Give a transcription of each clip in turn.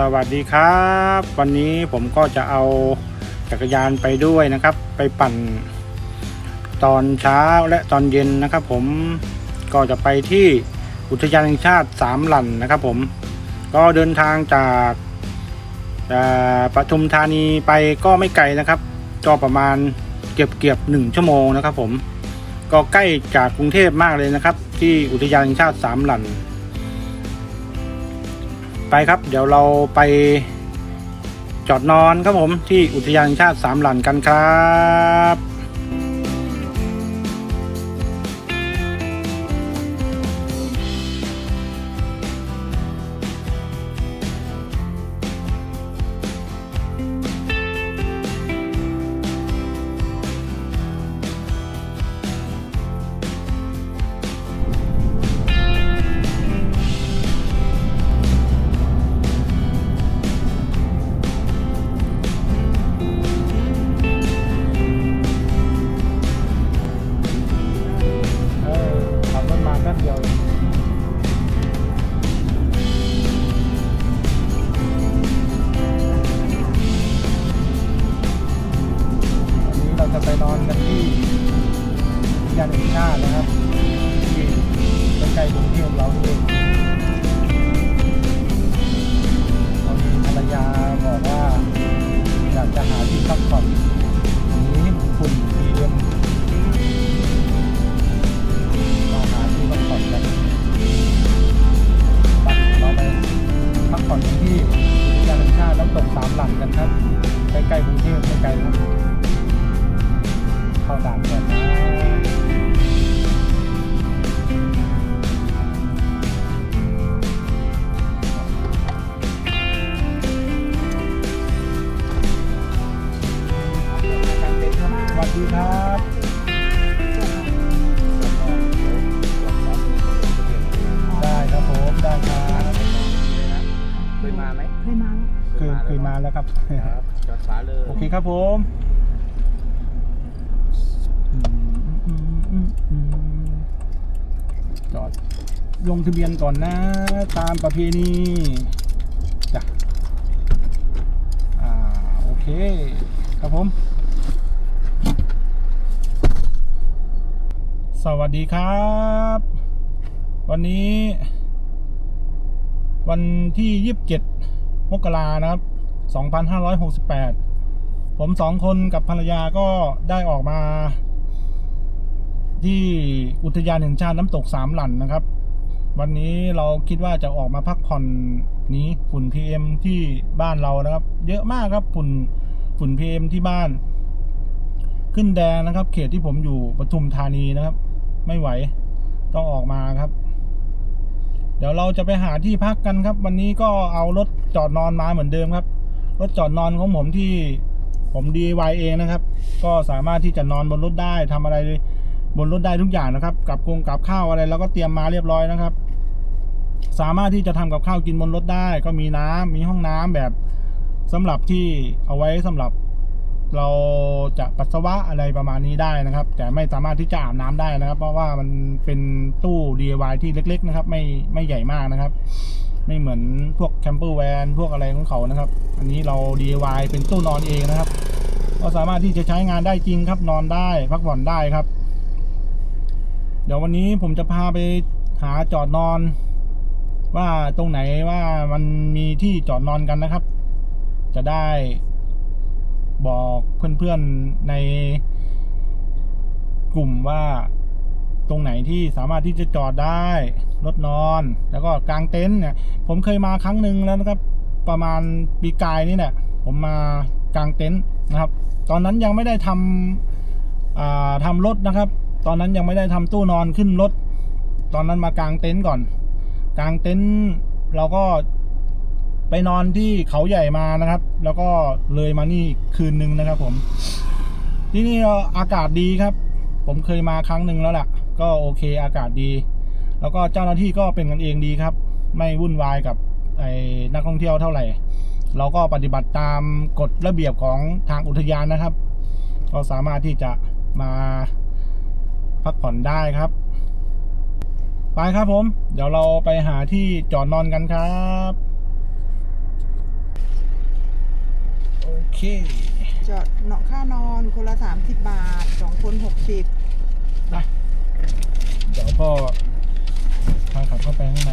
สวัสดีครับ วันนี้ผมก็จะเอาจักรยานไปด้วยนะครับ ไปปั่น ตอนเช้าและตอนเย็นนะครับ ผมก็จะไปที่อุทยานแห่งชาติสามหลั่นนะครับ ผมก็เดินทางจากปทุมธานีไปก็ไม่ไกลนะครับก็ประมาณเกือบเกือบหนึ่งชั่วโมงนะครับ ผมก็ใกล้จากกรุงเทพมากเลยนะครับ ที่อุทยานแห่งชาติสามหลั่น ไปครับ เดี๋ยวเราไปจอดนอนครับผมที่อุทยานชาติสามหลันกันครับ ลงทะเบียนก่อนนะ ตามประเพณีจ้ะอ่าโอเค ครับผม สวัสดีครับ วันนี้ วันที่ 27มกรานะครับ 2568 ผมสองคนกับภรรยาก็ได้ออกมาที่อุทยานแห่งชาติน้ำตกสามหลั่นนะครับ วันนี้เราคิดว่าจะออกมาพักผ่อนนี้ฝุ่น PM ที่บ้านเรานะครับ เยอะมากครับฝุ่นฝุ่น PM ที่บ้าน ขึ้นแดงนะครับ เขตที่ผมอยู่ปทุมธานีนะครับ ไม่ไหวต้องออกมาครับ เดี๋ยวเราจะไปหาที่พักกันครับ วันนี้ก็เอารถจอดนอนมาเหมือนเดิมครับ รถจอดนอนของผมที่ผมดีไวเองนะครับ ก็สามารถที่จะนอนบนรถได้ทำอะไรบนรถได้ทุกอย่างนะครับ กับกงกับข้าวอะไรเราก็เตรียมมาเรียบร้อยนะครับ สามารถที่จะทำกับข้าวกินบนรถได้ ก็มีน้ำมีห้องน้ำแบบสำหรับที่เอาไว้สำหรับเราจะปัสสาวะอะไรประมาณนี้ได้นะครับ แต่ไม่สามารถที่จะอาบน้ำได้นะครับ เพราะว่ามันเป็นตู้ DIY ที่เล็ก ๆ นะครับ ไม่ไม่ใหญ่มากนะครับ ไม่เหมือนพวกแคมเปอร์แวนพวกอะไรของเขานะครับ อันนี้เรา DIY เป็นตู้นอนเองนะครับ ก็สามารถที่จะใช้งานได้จริงครับ นอนได้พักผ่อนได้ครับ เดี๋ยววันนี้ผมจะพาไปหาจอดนอน ว่าตรงไหนว่ามันมีที่จอดนอนกันนะครับ จะได้บอกเพื่อนๆในกลุ่มว่าตรงไหนที่สามารถที่จะจอดได้รถนอน แล้วก็กางเต็นท์เนี่ย ผมเคยมาครั้งหนึ่งแล้วนะครับ ประมาณปีกายนี่แหละผมมากางเต็นท์นะครับ ตอนนั้นยังไม่ได้ทำอ่าทำรถนะครับ ตอนนั้นยังไม่ได้ทำตู้นอนขึ้นรถ ตอนนั้นมากางเต็นท์ก่อน กางเต็นท์เราก็ไปนอนที่เขาใหญ่มานะครับ แล้วก็เลยมานี่คืนนึงนะครับ ผม ที่นี่อากาศดีครับ ผมเคยมาครั้งหนึ่งแล้วแหละก็โอเคอากาศดี แล้วก็เจ้าหน้าที่ก็เป็นกันเองดีครับ ไม่วุ่นวายกับไอ้นักท่องเที่ยวเท่าไหร่ เราก็ปฏิบัติตามกฎระเบียบของทางอุทยานนะครับ ก็สามารถที่จะมาพักผ่อนได้ครับ ไปครับผม เดี๋ยวเราไปหาที่จอดนอนกันครับ โอเค จอดเนาะค่านอนคนละ30 บาทสองคน60ไปเดี๋ยวพ่อพาขับเข้าไปข้างใน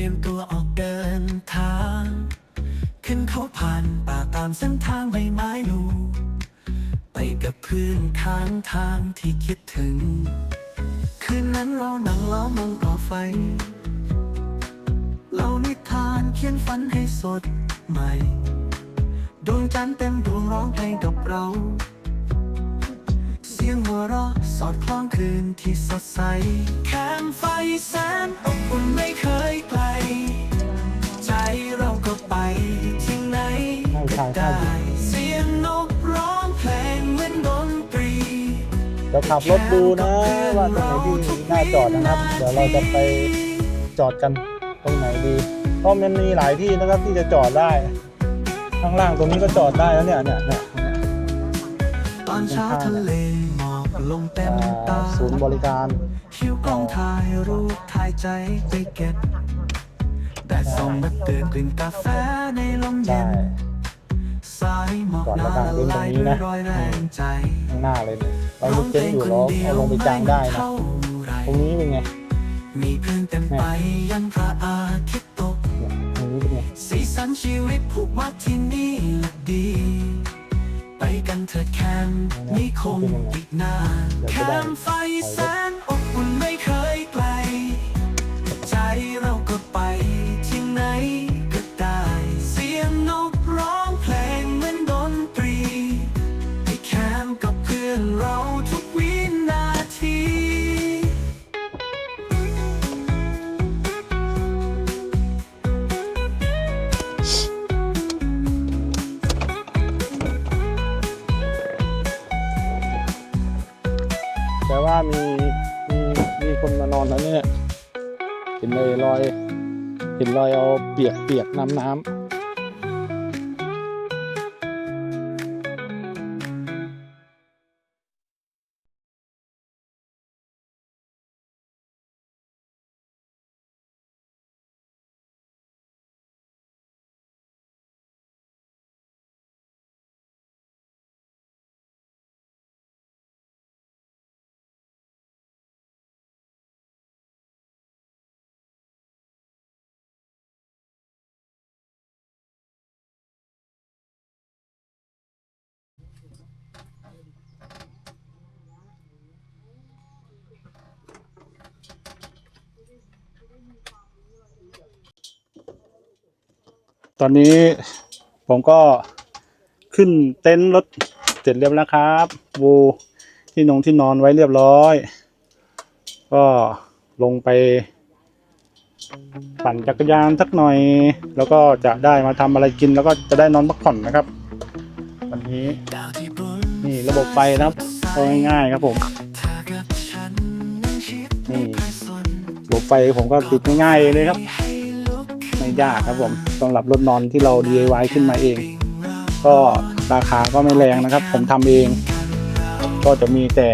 รียมตัวออกเดินทาง ขึ้นเขาผ่านป่าตามเส้นทางใบไม้ลูไปกับเพื่อนข้างทางที่คิดถึง คืนนั้นเรานั่งล้อมวงก่อไฟ เรานิทานเขียนฝันให้สดใหม่ ดวงจันทร์เต็มดวงร้องเพลงกับเรา สียงหัวเราะสอดคล้องคืนที่สดใส แคมไฟแสนอบอุ่นไม่เคยไกล ใจเราก็ไปที่ไหนก็ได้ เสียงนกร้องเพลงเหมือนดนตรีเดี๋ยวขับรถดูนะ ว่าตรงไหนที่น่าจอดนะครับ เดี๋ยวเราจะไปจอดกันตรงไหนดี เพราะมันมีหลายที่นะครับที่จะจอดได้ ข้างล่างตรงนี้ก็จอดได้แล้วเนี่ยเนี่ยเนี่ยตอนเช้าทะเล ลงเต็มตาอ่าศูนย์บริการหิวกล้องถ่ายรูปถ่ายใจไปเก็บแต่ส่งมาเตือนกลิ่นกาแฟในลมใช่เย็นสายหมอกหนาละลายด้วยรอยแรงใจข้างหน้าเลยเนี่ยเราลูกเจ๊งอยู่ล้อเอาลงไปจางได้นะตรงนี้เป็นไงมีเพื่อนเต็มไปยันพระอาทิตย์ตกเนี่ยตรงนี้เป็นไงสีสันชีวิตผูกมัดที่นี่แหละดีไป กันเถิดแคมป์นี่คงอีกนานแคมป์ไฟแสนอบอุ่นไม่เคย อนแล้วเนี่ยเห็นเลยรอย เห็นรอยเอาเปียกเปียกน้ำน้ำ ตอนนี้ผมก็ขึ้นเต็นท์รถเสร็จเรียบแล้วครับวูที่นงที่นอนไว้เรียบร้อย ก็ลงไป ปั่นจักรยานสักหน่อย แล้วก็จะได้มาทำอะไรกินแล้วก็จะได้นอนพักผ่อนนะครับ วันนี้นี่ระบบไฟนะครับง่ายๆครับผมนี่ระบบไฟผมก็ติดง่ายๆเลยครับ ยากครับผมสำหรับรถนอนที่เรา DIY ขึ้นมาเอง ก็ราคาก็ไม่แรงนะครับ ผมทำเอง ก็จะมีแต่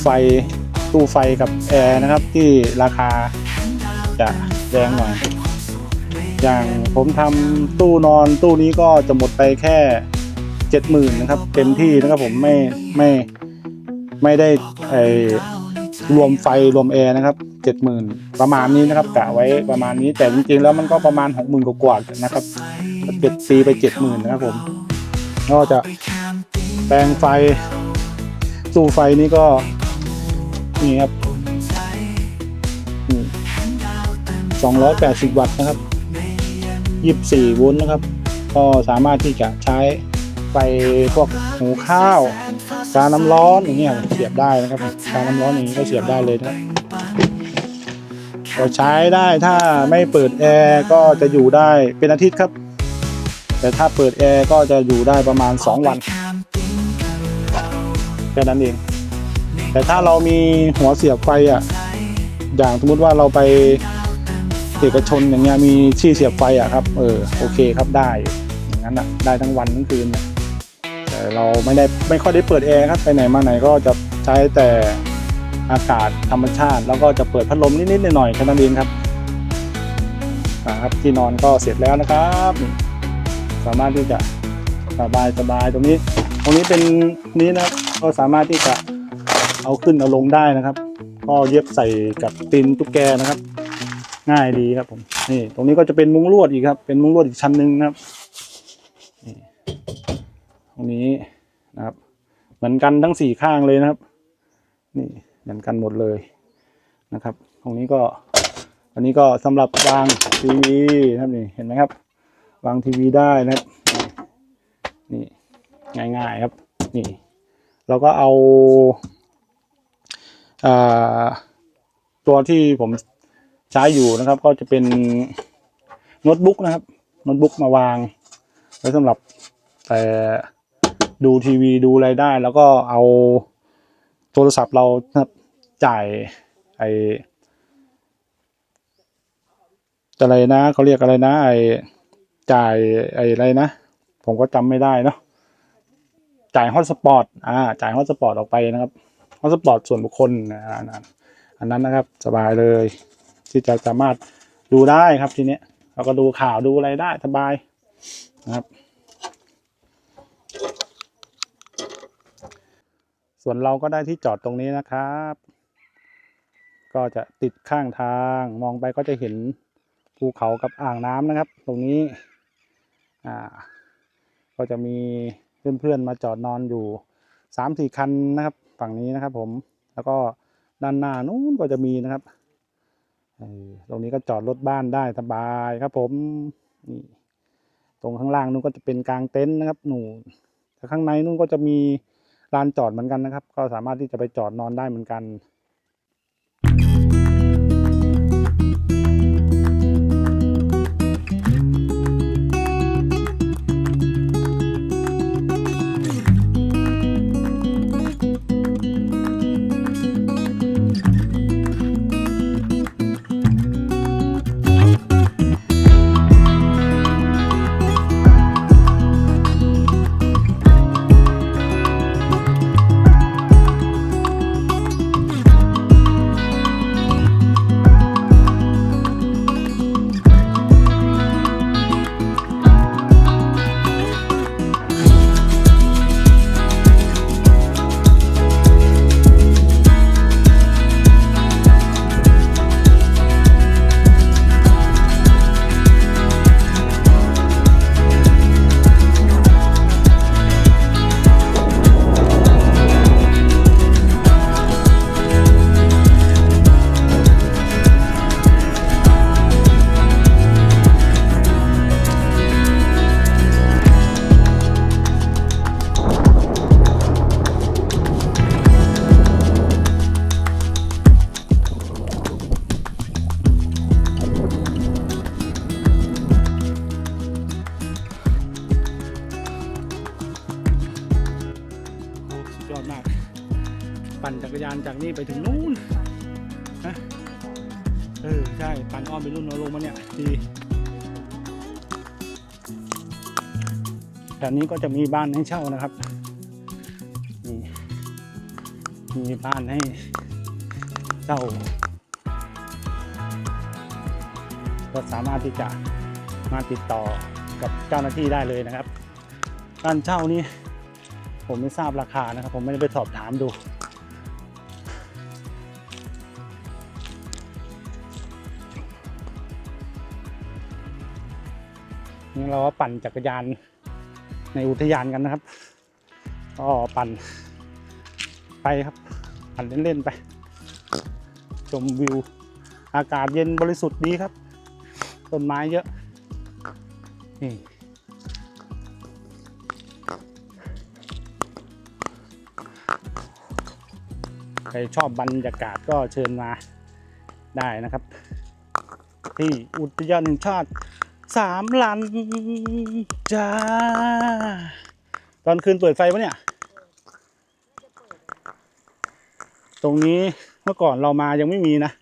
ไฟตู้ไฟกับแอร์นะครับที่ราคาจะแรงหน่อย อย่างผมทำตู้นอนตู้นี้ก็จะหมดไปแค่เจ็ดหมื่นนะครับเต็มที่นะครับผมไม่ไม่ไม่ได้ไอรวมไฟรวมแอร์นะครับ เจ็ดหมื่นประมาณนี้นะครับกะไว้ประมาณนี้แต่จริงๆแล้วมันก็ประมาณหกหมื่นกว่าๆนะครับเจ็ดตีไปเจ็ดหมื่นนะครับผมก็จะแปลงไฟตู้ไฟนี้ก็นี่ครับสองร้อยแปดสิบวัตต์นะครับยี่สิบสี่โวลต์นะครับ ก็สามารถที่จะใช้ไฟพวกหุงข้าวกาน้ำร้อนอย่างเงี้ยเสียบได้นะครับกาน้ำร้อนอย่างนี้ก็เสียบได้เลยนะครับ ก็ใช้ได้ถ้าไม่เปิดแอร์ก็จะอยู่ได้เป็นอาทิตย์ครับ แต่ถ้าเปิดแอร์ก็จะอยู่ได้ประมาณ 2 วันแค่นั้นเอง แต่ถ้าเรามีหัวเสียบไฟอะอย่างสมมติว่าเราไปเอกชนอย่างเงี้ยมีที่เสียบไฟอะครับ เออโอเคครับได้อย่างนั้นอะได้ทั้งวันทั้งคืนน่ะแต่เราไม่ได้ไม่ค่อยได้เปิดแอร์ครับไปไหนมาไหนก็จะใช้แต่ อากาศธรรมชาติ แล้วก็จะเปิดพัดลมนิดๆหน่อยๆแค่นั้นเองครับครับที่นอนก็เสร็จแล้วนะครับ สามารถที่จะสบายสบายตรงนี้ ตรงนี้เป็นนี้นะก็สามารถที่จะเอาขึ้นเอาลงได้นะครับก็เย็บใส่กับตีนตุ๊กแกนะครับ ง่ายดีครับผมนี่ตรงนี้ก็จะเป็นมุ้งลวดอีกครับ เป็นมุ้งลวดอีกชั้นหนึ่งนะครับนี่ตรงนี้นะครับ เหมือนกันทั้งสี่ข้างเลยนะครับ นี่ เหมือนกันหมดเลยนะครับ ตรงนี้ก็อันนี้ก็สำหรับวางทีวีนะครับนี่เห็นไหมครับ วางทีวีได้นะครับนี่ง่ายๆครับนี่ เราก็เอาอ่าตัวที่ผมใช้อยู่นะครับ ก็จะเป็นโน้ตบุ๊กนะครับโน้ตบุ๊กมาวางไว้สำหรับแต่ดูทีวีดูอะไรได้ แล้วก็เอา โทรศัพท์เราจ่ายไออะไรนะเขาเรียกอะไรนะไอจ่ายไออะไรนะ ผมก็จำไม่ได้เนาะจ่ายฮอตสปอตอ่าจ่ายฮอตสปอตออกไปนะครับฮอตสปอตส่วนบุคคลอ่าอันนั้นนะครับ สบายเลย ที่จะสามารถดูได้ครับทีเนี้ยเราก็ดูข่าวดูอะไรได้สบายนะครับ ส่วนเราก็ได้ที่จอดตรงนี้นะครับ ก็จะติดข้างทางมองไปก็จะเห็นภูเขากับอ่างน้ำนะครับ ตรงนี้อ่าก็จะมีเพื่อนๆมาจอดนอนอยู่สามสี่คันนะครับ ฝั่งนี้นะครับผมแล้วก็ด้านหน้านู้นก็จะมีนะครับเออตรงนี้ก็จอดรถบ้านได้สบายครับผมนี่ตรงข้างล่างนู้นก็จะเป็นกลางเต็นท์นะครับหนูแต่ข้างในนู้นก็จะมี ลานจอดเหมือนกันนะครับ ก็สามารถที่จะไปจอดนอนได้เหมือนกัน นี่ไปถึงนู่นนะเออใช่ปันอ้อมไปนู่นเอาลงมาเนี่ยดีแถวนี้ก็จะมีบ้านให้เช่านะครับนี่มีบ้านให้เช่าก็สามารถที่จะมาติดต่อกับเจ้าหน้าที่ได้เลยนะครับการเช่านี่ผมไม่ทราบราคานะครับ ผมไม่ได้ไปสอบถามดู นี่เราก็ปั่นจักรยานในอุทยานกันนะครับก็ปั่นไปครับ ปั่นเล่นๆไป ชมวิว อากาศเย็นบริสุทธิ์ดีครับ ต้นไม้เยอะนี่ใครชอบบรรยากาศก็เชิญมาได้นะครับ ที่อุทยานแห่งชาติ สามลันจ้า ตอนคืนเปิดไฟปะเนี่ย ตรงนี้เมื่อก่อนเรามายังไม่มีนะ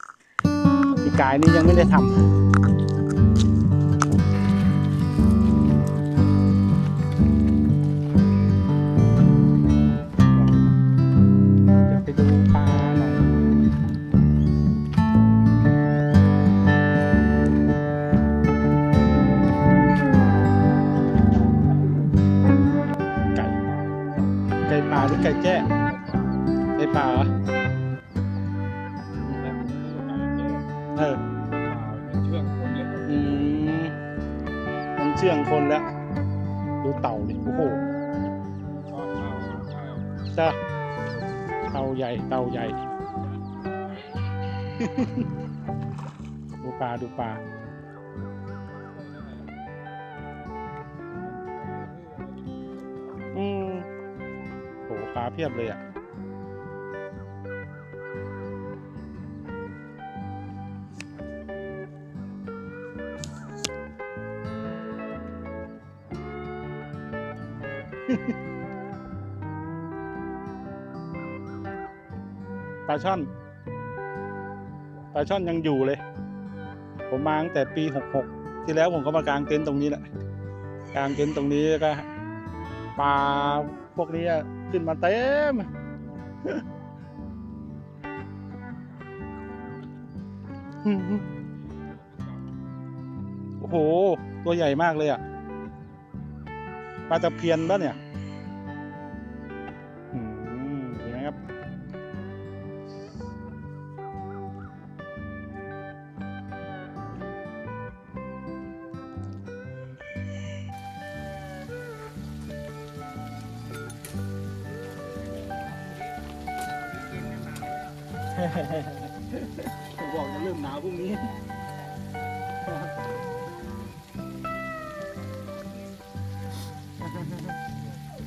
ปีกายนี่ยังไม่ได้ทำาหรือไก่แจ้ไก่ป่าเหรอเออเชื่องคนเลยอืมมันเชื่องคนแล้ว ดูเต่าดิโอ้โหชอบชอบชอบจ้าเต่าใหญ่เต่าใหญ่ ดูปลาดูปลา พียบเลยอะปลาช่อนปลาช่อนยังอยู่เลย ผมมาตั้งแต่ปีหกหกที่แล้วผมก็มากางเต็นท์ตรงนี้แหละกางเต็นท์ตรงนี้ก็ปลาพวกนี้ ขึ้นมาเต็มโอ้โห ตัวใหญ่มากเลยอะปลาตะเพียนปะเนี่ย ผมบอกจะเริ่มหนาวพรุ่งนี้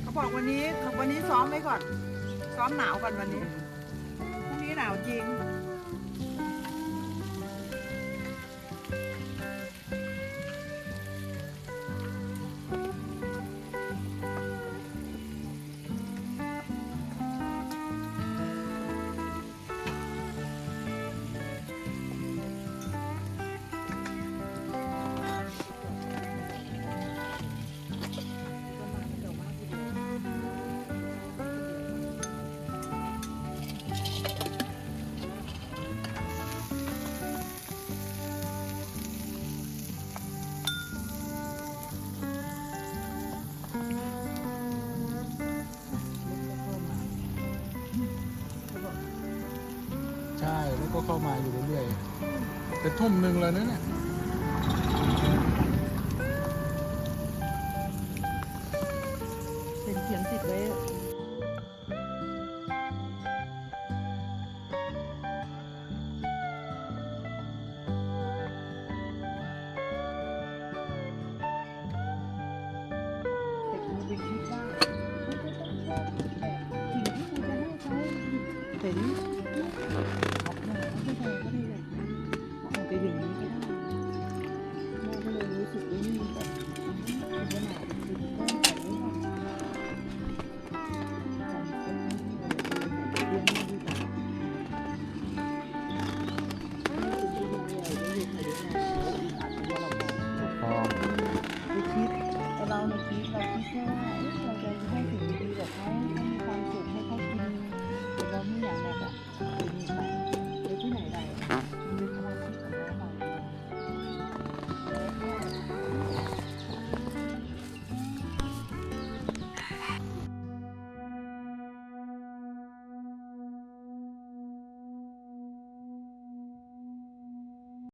เขาบอกวันนี้วันนี้ซ้อมไว้ก่อน ซ้อมหนาวก่อนวันนี้พรุ่งนี้หนาวจริง ใช่ แล้วก็เข้ามาอยู่เรื่อยๆเป็นทุ่มหนึ่งเลยนะเนี่ย